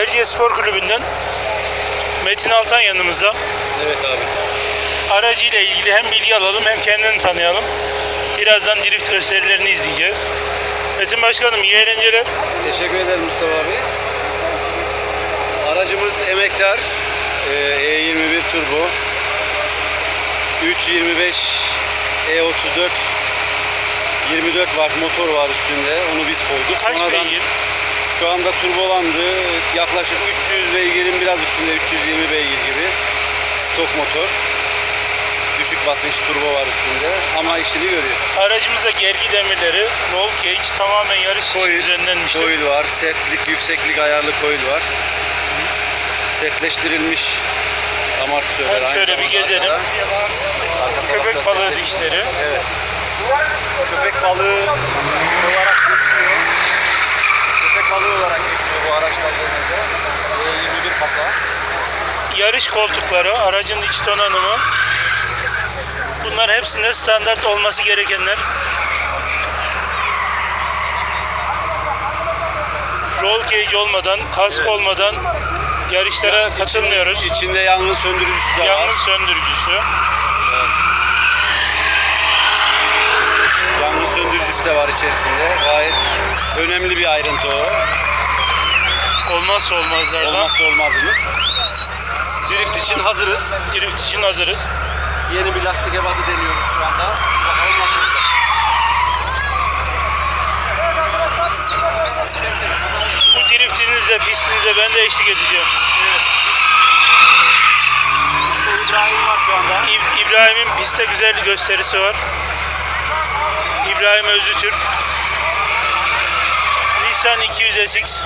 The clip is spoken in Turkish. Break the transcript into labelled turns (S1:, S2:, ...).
S1: Erciyes Spor Kulübü'nden Metin Altan yanımızda.
S2: Evet abi.
S1: Aracıyla ilgili hem bilgi alalım hem kendini tanıyalım. Birazdan drift gösterilerini izleyeceğiz. Metin Başkanım iyi eğlenceler.
S2: Teşekkür ederim Mustafa abi. Aracımız emektar. Ee, E21 Turbo. 325 E34 24 watt motor var üstünde. Onu biz koyduk.
S1: Kaç
S2: Sonradan
S1: beygir?
S2: Şu anda turbolandı. Yaklaşık 300 beygirin biraz üstünde 320 beygir gibi. Stok motor. Düşük basınç turbo var üstünde ama işini görüyor.
S1: Aracımızda gergi demirleri, roll cage tamamen yarış için
S2: Coil,
S1: düzenlenmiştir.
S2: coil var, sertlik, yükseklik ayarlı coil var. Sertleştirilmiş amortisörler.
S1: Hem şöyle bir gezelim.
S2: arkada. Arka
S1: Köpek balığı dişleri.
S2: Evet. Köpek balığı olarak geçiyor. Köpek balığı olarak Ee, 21 kasa.
S1: Yarış koltukları, aracın iç donanımı. Bunlar hepsinde standart olması gerekenler. Roll cage olmadan, kask
S2: Evet.
S1: olmadan yarışlara
S2: İçinde-
S1: katılmıyoruz.
S2: İçinde yangın söndürücüsü de var.
S1: Yangın söndürücüsü.
S2: Evet. Yangın söndürücüsü de var içerisinde. Gayet önemli bir ayrıntı o.
S1: Olmazsa olmazlardan.
S2: Olmazsa olmazımız. Drift için hazırız.
S1: Drift için hazırız.
S2: Yeni bir lastik ebatı deniyoruz şu anda. Bakalım nasıl olacak.
S1: Bu driftinizle, pistinize ben de eşlik edeceğim.
S2: Usta İbrahim var şu anda.
S1: İb- İbrahim'in pistte güzel bir gösterisi var. İbrahim Özlü Türk. Nissan 200 SX